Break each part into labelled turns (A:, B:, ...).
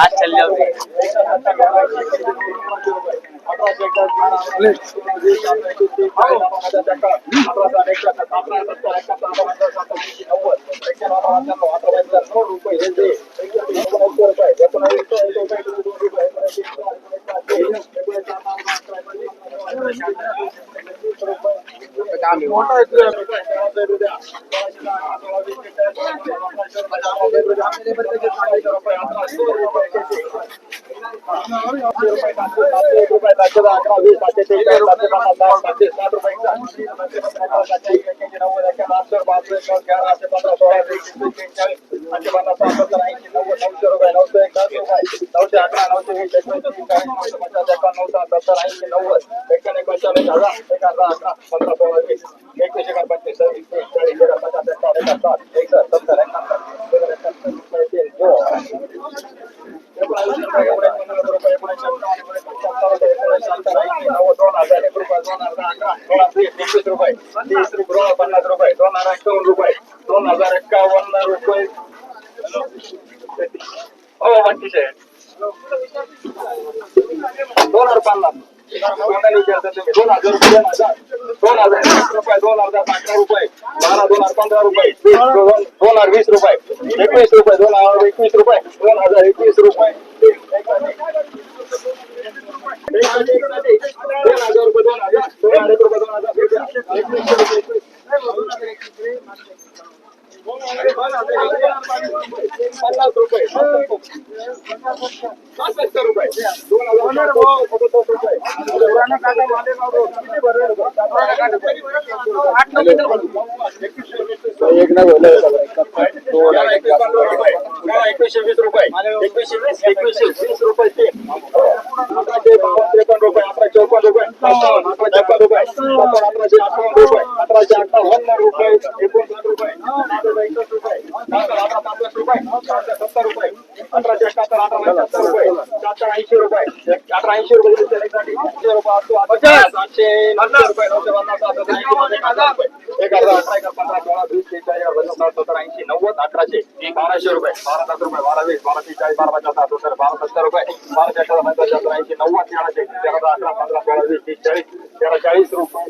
A: आज चल जाओगे
B: अठराशे एकावन्न, वीस, अठरा, एक हज़ार अकरा पंधरा रुपये तीस रुपये दोन हज़ार एकावन्न हो पंचवीस आहे. दोन हजार पन्नास दोन हजार रुपये दोन हजार. दोन हजार वीस रुपये दोन हजार अठरा रुपये. बारा दोन हजार पंधरा रुपये. वीस दोन दोन हजार वीस रुपये. एकवीस रुपये दोन हजार एकवीस रुपये. दोन हजार एकवीस रुपये दोन हजार रुपये दोन हजार दोन हजार एक रुपये दोन हजार एकवीसशे रुपये एकवीस पन्नास रुपये पासष्ट रुपये दोन हजार एकवीसशे वीस रुपये एकवीसशे वीस एकवीसशे वीस रुपये ते अठराशे बावन्न त्रेपन्न रुपये अकरा चौपन्न रुपये सत्तावन्न छप्पन रुपये अकराशे अठराशे अठ्ठावन्न रुपये अठराशे अठ्ठावन्न रुपये एकोणसाठ रुपये अठराशे एकसष्ट रुपये सत्तर अठरा रुपये सत्तर रुपये अठराशे ऐंशी रुपये अठरा ऐंशी रुपये सातशे नऊशे रुपये नऊशे पन्नास एक हजार अठरा एक पंधरा सोळा वीस चाळीस पन्नास साठ सत्तर ऐंशी नव्वद अठराशे बाराशे रुपये बारा सात रुपये बारा वीस बारा तीस चाळीस बारा पचास सात सत्तर बारा सत्तर रुपये अठरा ऐंशी नव्वद तेराशे तेरा अठरा पंधरा सोळा वीस तीस चाळीस तेरा चाळीस रुपये.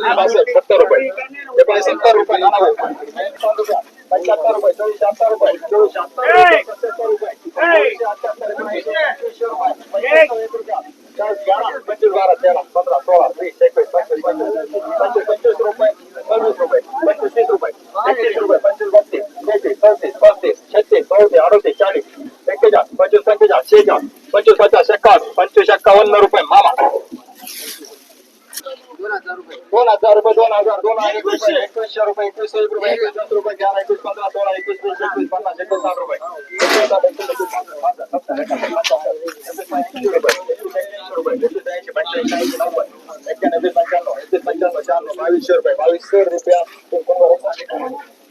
B: पासष्ट रुपये पासष्ट सत्तर रुपये एकोणीस सत्तर रुपये पंच्याहत्तर रुपये चोवीस अठ्ठार रुपये चोवीस अठ्ठार सत्तर रुपये चोवीसशे अठ्ठ्याहत्तर एकोणऐंशी एकवीसशे रुपये पंचवीस एक रुपया चाळीस ग्यारा पंचवीस बारा तेरा पंधरा सोळा वीस एकवीस पंचवीस पंचवीस पंचवीस पंचवीस रुपये सव्वीस रुपये दोन हजार दोन हजार एकवीसशे रुपये एकवीस एक रुपये एकवीस दस ग्यारह एकवीस पंद्रह सोलह एकवीस एकवीस पन्नास एकवीस साठ रुपये एकवीस साठ एकवीस एकवीस पंचाण्णव एकवीस पंच्याण्णव चार बावीसशे रुपये बावीसशे रुपया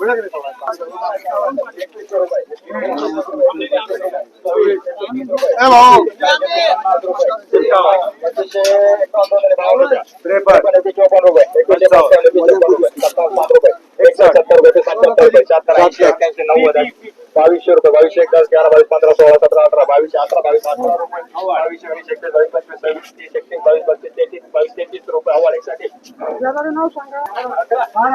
B: सतरा सतरा सत्तर रुपये एक्क्याऐंशी नव्वद रुपये सतराशे अठराशे रुपये एक दस ग्यारा बावीस पंधरा सोळा सतरा अठरा बावीसशे अठरा बावीस अठरा रुपये बावीसशे बावीस पंचवीस तीस एकतीस बावीस पस्तीस तेहतीस बावीस तेहतीस रुपये हवा एकसाठी एकवीसशे रुपये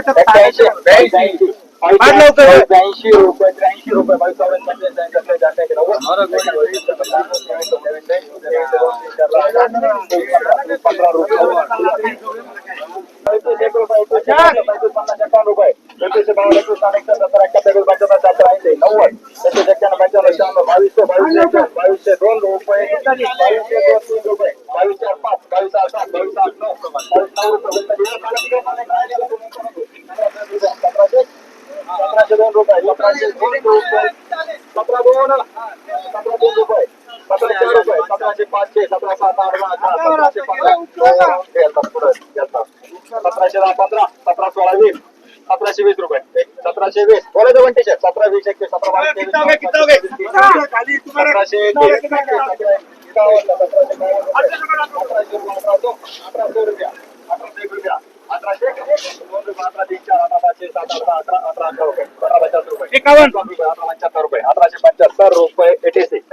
B: सध्या ब्याऐंशी रुपये. त्र्याऐंशी रुपये बावीस पंधरा रुपये. रुपये. रुपये सतराशे दोन रुपये सतरा दोन सतरा दोन रुपये सतरा चार रुपये सतराशे पाचशे सतरा सात आठ दहा अकरा सतराशे पंधरा घेतात पुढे घेतात सतराशे दहा पंधरा सतरा सोळा वीस सतराशे वीस रुपये सतराशे वीस बोलायचं पण टी सतरा वीस एकवीस सतरा बावीस तेवीस चोवीस, सतराशे एकवीस, सतराशे एकावन्न, सतराशे बावन्न, अठराशे अठरा दोन, अठराशे रुपया अठराशे एक रुपया अठराशे दोन रुपये अठरा तीन चार अठरा पाचशे सात अठरा अठरा अठरा अठरा रुपये अठरा पचास रुपये एकावन्न. रुपये अठरा पंच्याहत्तर रुपये. अठराशे पंच्याहत्तर रुपये. Eighty six.